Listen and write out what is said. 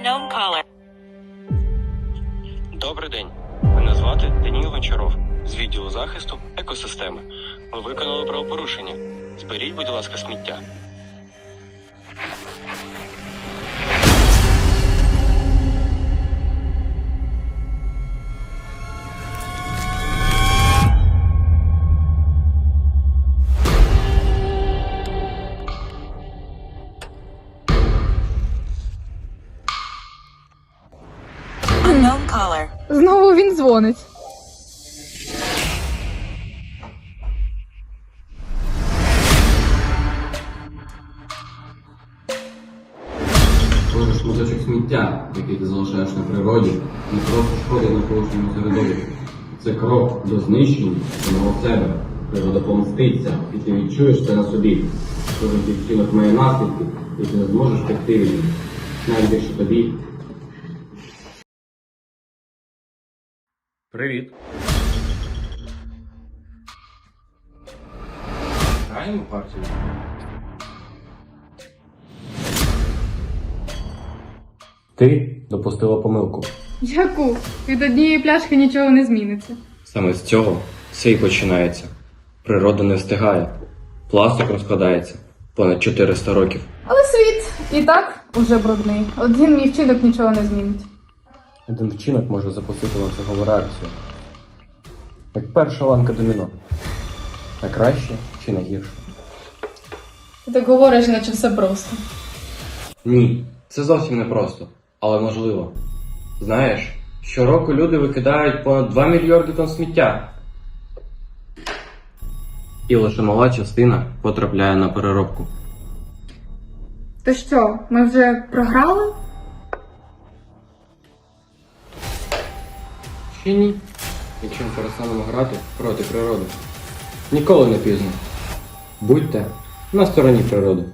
Unknown caller. Добрий день. Мене звати Даніл Гончаров з відділу захисту екосистеми. Ви виконали правопорушення. Зберіть, будь ласка, сміття. Знову він дзвонить. Кожен шматочок сміття, який ти залишаєш на природі, не просто шкодить навколишньому середовищу. Це крок до знищення самого себе. Природа помститься, і ти відчуєш це на собі. Кожен твій вчинок має наслідки, і ти не зможеш втекти від них. Навіть якщо тобі Привіт. Граємо партію. ти допустила помилку. Яку? Від однієї пляшки нічого не зміниться. Саме з цього все і починається. Природа не встигає. Пластик розкладається понад 400 років. Але світ і так уже брудний. Один мій вчинок нічого не змінить. Один вчинок може запустити ланцюгову реакцію. Як перша ланка доміно. На краще чи на гірше? Ти так говориш, наче все просто. Ні, це зовсім не просто, але можливо. Знаєш, щороку люди викидають понад 2 мільярди тонн сміття. І лише мала частина потрапляє на переробку. То що, ми вже програли? Ще ні. Якщо ми перестанемо грати проти природи. Ніколи не пізно. Будьте на стороні природи.